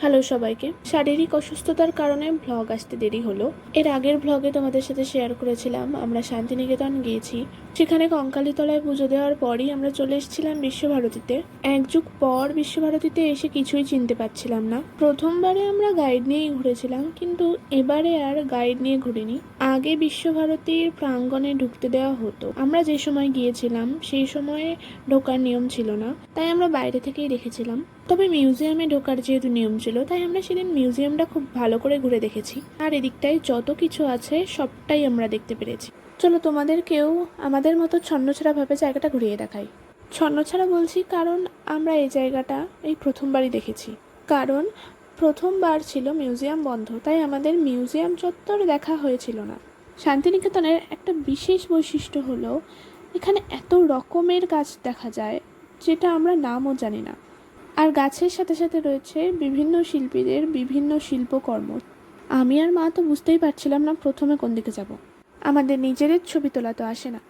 Hello সবাইকে। শারীরিক অসুস্থতার কারণে ভ্লগ আসতে দেরি হলো। এর আগের ভ্লগে তোমাদের সাথে শেয়ার করেছিলাম, আমরা শান্তিনিকেতন গিয়েছি। সেখানে কঙ্কালীতলায় পুজো দেওয়ার পরই আমরা চলে এসেছিলাম বিশ্বভারতীতে। এক যুগ পর বিশ্বভারতীতে এসে কিছুই চিনতে পারছিলাম না। প্রথমবারে আমরা গাইড নিয়েই ঘুরেছিলাম, কিন্তু এবারে আর গাইড নিয়ে ঘুরিনি। আগে বিশ্বভারতীর প্রাঙ্গণে ঢুকতে দেওয়া হতো। আমরা যে সময় গিয়েছিলাম, সেই সময়ে ঢোকার নিয়ম ছিল না, তাই আমরা বাইরে থেকেই দেখেছিলাম। তবে মিউজিয়ামে ঢোকার যেহেতু নিয়ম ছিল, তাই আমরা সেদিন মিউজিয়ামটা খুব ভালো করে ঘুরে দেখেছি। আর এদিকটায় যত কিছু আছে, সবটাই আমরা দেখতে পেরেছি। চলো তোমাদেরকেও আমাদের মতো ছন্নছাড়াভাবে জায়গাটা ঘুরিয়ে দেখাই। ছন্নছাড়া বলছি কারণ আমরা এই জায়গাটা এই প্রথমবারই দেখেছি। কারণ প্রথমবার ছিল মিউজিয়াম বন্ধ, তাই আমাদের মিউজিয়াম চত্বর দেখা হয়েছিল না। শান্তিনিকেতনের একটা বিশেষ বৈশিষ্ট্য হলো, এখানে এত রকমের গাছ দেখা যায়, যেটা আমরা নামও জানি না। আর গাছের সাথে সাথে রয়েছে বিভিন্ন শিল্পীদের বিভিন্ন শিল্পকর্ম। আমি আর মা তো বুঝতেই পারছিলাম না প্রথমে কোন দিকে যাব। আমাদের নিজেদের ছবি তোলা তো আসে না,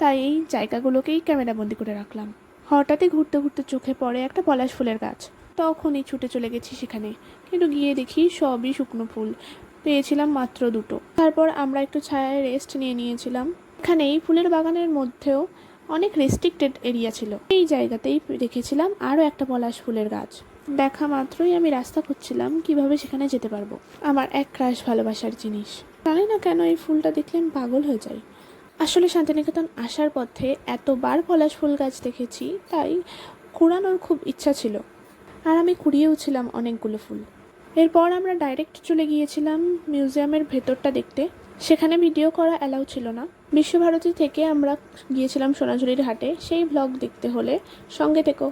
তাই এই জায়গাগুলোকেই ক্যামেরাবন্দি করে রাখলাম। হঠাৎই ঘুরতে ঘুরতে চোখে পড়ে একটা পলাশ ফুলের গাছ। তখনই ছুটে চলে গেছি সেখানে। কিন্তু গিয়ে দেখি সবই শুকনো ফুল। পেয়েছিলাম মাত্র দুটো। তারপর আমরা একটু ছায়ায় রেস্ট নিয়ে নিয়েছিলাম। এখানে এই ফুলের বাগানের মধ্যেও অনেক রেস্ট্রিক্টেড এরিয়া ছিল। এই জায়গাতেই রেখেছিলাম আরও একটা পলাশ ফুলের গাছ। দেখা মাত্রই আমি রাস্তা খুঁজছিলাম কীভাবে সেখানে যেতে পারব। আমার এক ক্রাশ ভালোবাসার জিনিস। জানি না কেন এই ফুলটা দেখলে আমি পাগল হয়ে যাই। আসলে শান্তিনিকেতন আসার পথে এতবার পলাশ ফুল গাছ দেখেছি, তাই কুড়ানোর খুব ইচ্ছা ছিল। আর আমি কুড়িয়েও ছিলাম অনেকগুলো ফুল। এরপর আমরা ডাইরেক্ট চলে গিয়েছিলাম মিউজিয়ামের ভেতরটা দেখতে। সেখানে ভিডিও করা অ্যালাউ ছিল না। বিশ্বভারতী থেকে আমরা গিয়েছিলাম সোনাঝুরির হাটে। সেই ব্লগ দেখতে হলে সঙ্গে থেকো।